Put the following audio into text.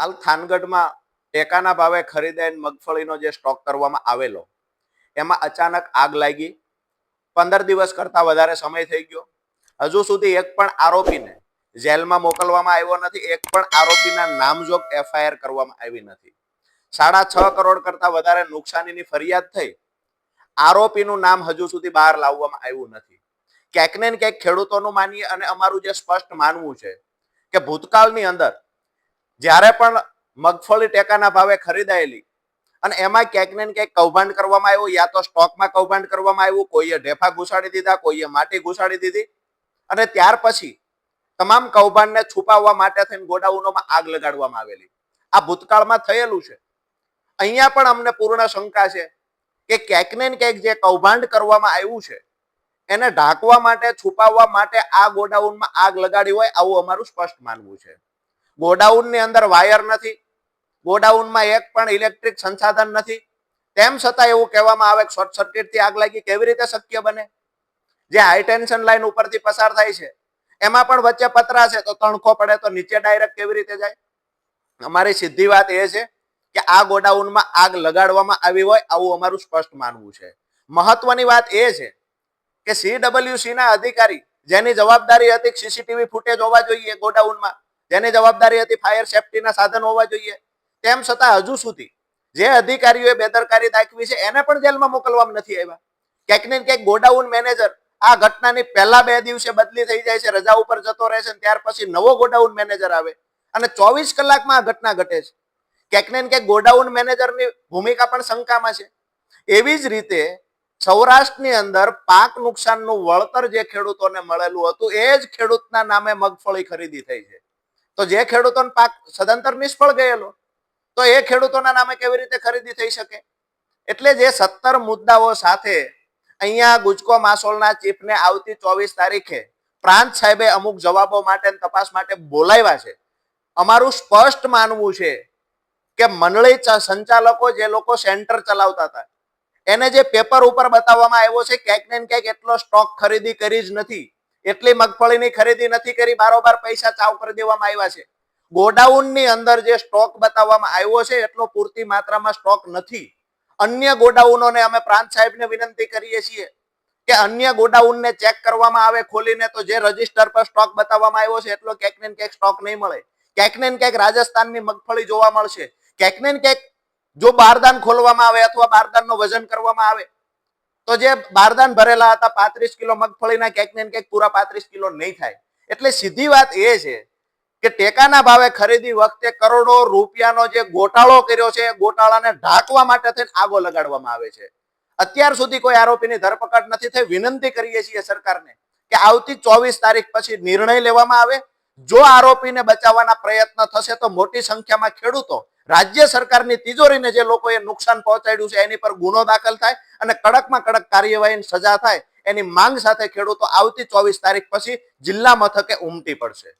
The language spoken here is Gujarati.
હાલ થાનગઢમાં ટેકાના ભાવે ખરીદાઈને મગફળીનો જે સ્ટોક કરવામાં આવેલો, એમાં અચાનક આગ લાગી. પંદર દિવસ કરતાં વધારે સમય થઈ ગયો. હજુ સુધી એક પણ આરોપીને જેલમાં મોકલવામાં આવ્યો નથી, એક પણ આરોપીના નામજોગ એફઆઈઆર કરવામાં આવી નથી. સાડા છ કરોડ કરતાં વધારે નુકસાનીની ફરિયાદ થઈ. આરોપીનું નામ હજુ સુધી બહાર લાવવામાં આવ્યું નથી. ક્યાંક ને ક્યાંક ખેડૂતોનું માનીએ અને અમારું જે સ્પષ્ટ માનવું છે કે ભૂતકાળની અંદર જ્યારે પણ મગફળી ટેકાના ભાવે ખરીદાયેલી અને એમાં ક્યાંક ને ક્યાંક કૌભાંડ કરવામાં આવ્યું, યા તો સ્ટોકમાં કૌભાંડ કરવામાં આવ્યું, કોઈએ ઢેફા ઘુસાડી દીધા, કોઈએ માટી ઘુસાડી દીધી અને ત્યાર પછી તમામ કૌભાંડને છુપાવવા માટે થઈને ગોડાઉનોમાં આગ લગાડવામાં આવેલી. આ ભૂતકાળમાં થયેલું છે. અહીંયા પણ અમને પૂર્ણ શંકા છે કે ક્યાંક ને ક્યાંક જે કૌભાંડ કરવામાં આવ્યું છે, એને ઢાંકવા માટે, છુપાવવા માટે આ ગોડાઉનમાં આગ લગાડી હોય, આવું અમારું સ્પષ્ટ માનવું છે. ગોડાઉનની અંદર વાયર નથી, ગોડાઉનમાં એક પણ ઇલેક્ટ્રિક સંસાધન નથી. તેમ છતાં એવું કહેવામાં આવે કે શોર્ટ સર્કિટથી આગ લાગી કેવી રીતે શક્ય બને? જે હાઈ ટેન્શન લાઈન ઉપરથી પસાર થાય છે, એમાં પણ વચ્ચે પતરા છે, તો તણખો પડે તો નીચે ડાયરેક્ટ કેવી રીતે જાય? અમારી સીધી વાત એ છે કે આ ગોડાઉનમાં આગ લગાડવામાં આવી હોય આવું અમારું સ્પષ્ટ માનવું છે. મહત્વની વાત એ છે કે સીડબ્લ્યુસી ના અધિકારી જેની જવાબદારી હતી સીસીટીવી ફૂટેજ હોવા જોઈએ ગોડાઉનમાં જેની જવાબદારી હતી ફાયર સેફટીના સાધન હોવા જોઈએ. તેમ છતાં હજુ સુધી જે અધિકારીઓએ બેદરકારી દાખવી છે, એને પણ જેલમાં મોકલવામાં નથી આવ્યા. ક્યાંક ને ક્યાંક ગોડાઉન મેનેજર આ ઘટનાની પહેલા બે દિવસે બદલી થઈ જાય છે, રજા ઉપર જતો રહે છે ત્યાર પછી નવો ગોડાઉન મેનેજર આવે અને ચોવીસ કલાકમાં આ ઘટના ઘટે છે. ક્યાંક ને ક્યાંક ગોડાઉન મેનેજરની ભૂમિકા પણ શંકામાં છે. એવી જ રીતે સૌરાષ્ટ્રની અંદર પાક નુકસાનનું વળતર જે ખેડૂતોને મળેલું હતું, એ જ ખેડૂતના નામે મગફળી ખરીદી થઈ છે. તો જે ખેડૂતોનો પાક સદંતર નિષ્ફળ ગયેલો, તો એ ખેડૂતોના નામે કેવી રીતે ખરીદી થઈ શકે? એટલે જે સત્તર મુદ્દાઓ સાથે અહીંયા ગુજકો માસોલના ચીફને આવતી ચોવીસ તારીખે પ્રાંત સાહેબે અમુક જવાબો માટે તપાસ માટે બોલાવ્યા છે. અમારું સ્પષ્ટ માનવું છે કે મંડળી સંચાલકો જે લોકો સેન્ટર ચલાવતા હતા, એને જે પેપર ઉપર બતાવવામાં આવ્યો છે, ક્યાંક ને ક્યાંક એટલો સ્ટોક ખરીદી કરી જ નથી. એટલી મગફળીની ખરીદી નથી કરી, બારોબાર પૈસા ચાવ કરી દેવામાં આવ્યા છે. ગોડાઉનની અંદર જે સ્ટોક બતાવવામાં આવ્યો છે, એટલો પૂરતી માત્રામાં સ્ટોક નથી. અન્ય ગોડાઉનોને અમે પ્રાંત સાહેબને વિનંતી કરીએ છીએ કે અન્ય ગોડાઉનને ચેક કરવામાં આવે ખોલીને તો જે રજિસ્ટર પર સ્ટોક બતાવવામાં આવ્યો છે, એટલો ક્યાંક ને ક્યાંક સ્ટોક નહીં મળે. ક્યાંક ને ક્યાંક રાજસ્થાનની મગફળી જોવા મળશે. ક્યાંક ને ક્યાંક જો બારદાન ખોલવામાં આવે અથવા બારદાનનું વજન કરવામાં આવે તો જે બારદાન ભરેલા હતા, પાંત્રીસ કિલો મગફળીના ક્યાંક ને ક્યાંક પૂરા પાંત્રીસ કિલો નહીં થાય. એટલે સીધી વાત એ છે કે ટેકાના ભાવે ખરીદી વખતે કરોડો રૂપિયાનો જે ગોટાળો કર્યો છે, એ ગોટાળાને ઢાંકવા માટે થઈને આગો લગાડવામાં આવે છે. અત્યાર સુધી કોઈ આરોપીની ધરપકડ નથી થઈ, વિનંતી કરીએ છીએ સરકારને કે આવતી ચોવીસ તારીખ પછી નિર્ણય લેવામાં આવે જો આરોપીને બચાવવાના પ્રયત્ન થશે તો મોટી સંખ્યામાં ખેડૂતો રાજ્ય સરકારની તિજોરીને જે લોકોએ નુકસાન પહોંચાડ્યું છે એની પર ગુનો દાખલ થાય અને કડકમાં કડક કાર્યવાહીની સજા થાય એની માંગ સાથે ખેડૂતો આવતી ચોવીસ તારીખ પછી જિલ્લા મથકે ઉમટી પડશે.